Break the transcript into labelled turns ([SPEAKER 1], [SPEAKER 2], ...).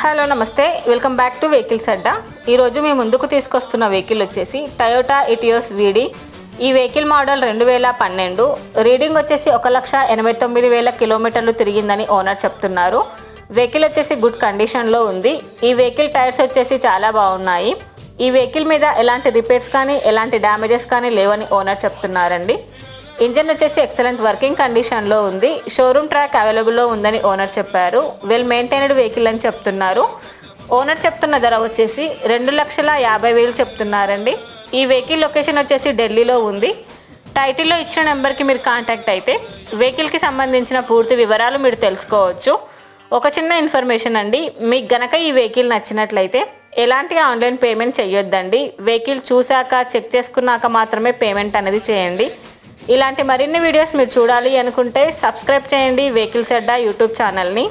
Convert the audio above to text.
[SPEAKER 1] Hello నమస్తే. Welcome back to vehicles Adda ఈరోజు మేము ముందుకు తీసుకొస్తున్న వెహికల్ వచ్చేసి టయోటా ఇటియోస్ వీడి ఈ వెహికల్ మోడల్ రెండు వేల పన్నెండు. రీడింగ్ వచ్చేసి ఒక లక్ష ఎనభై తొమ్మిది వేల కిలోమీటర్లు తిరిగిందని ఓనర్ చెప్తున్నారు. వెహికల్ వచ్చేసి గుడ్ కండిషన్లో ఉంది. ఈ వెహికల్ టైర్స్ వచ్చేసి చాలా బాగున్నాయి. ఈ వెహికల్ మీద ఎలాంటి రిపేర్స్ కానీ ఎలాంటి డ్యామేజెస్ కానీ లేవని ఓనర్ చెప్తున్నారండి. ఇంజన్ వచ్చేసి ఎక్సలెంట్ వర్కింగ్ కండిషన్లో ఉంది. షోరూమ్ ట్రాక్ అవైలబుల్లో ఉందని ఓనర్ చెప్పారు. వెల్ మెయింటైన్డ్ వెహికల్ అని చెప్తున్నారు. ఓనర్ చెప్తున్న ధర వచ్చేసి రెండు లక్షల యాభై వేలు చెప్తున్నారండి. ఈ వెహికల్ లొకేషన్ వచ్చేసి ఢిల్లీలో ఉంది. టైటిల్లో ఇచ్చిన నెంబర్కి మీరు కాంటాక్ట్ అయితే వెహికల్కి సంబంధించిన పూర్తి వివరాలు మీరు తెలుసుకోవచ్చు. ఒక చిన్న ఇన్ఫర్మేషన్ అండి. మీకు గనక ఈ వెహికల్ నచ్చినట్లయితే ఎలాంటి ఆన్లైన్ పేమెంట్ చేయొద్దండి వెహికల్ చూశాక చెక్ చేసుకున్నాక మాత్రమే పేమెంట్ అనేది చేయండి. ఇలాంటి మరిన్ని వీడియోస్ మీరు చూడాలి అనుకుంటే సబ్స్క్రైబ్ చేయండి వెహికల్స్ అడ్డా యూట్యూబ్ ఛానల్ని.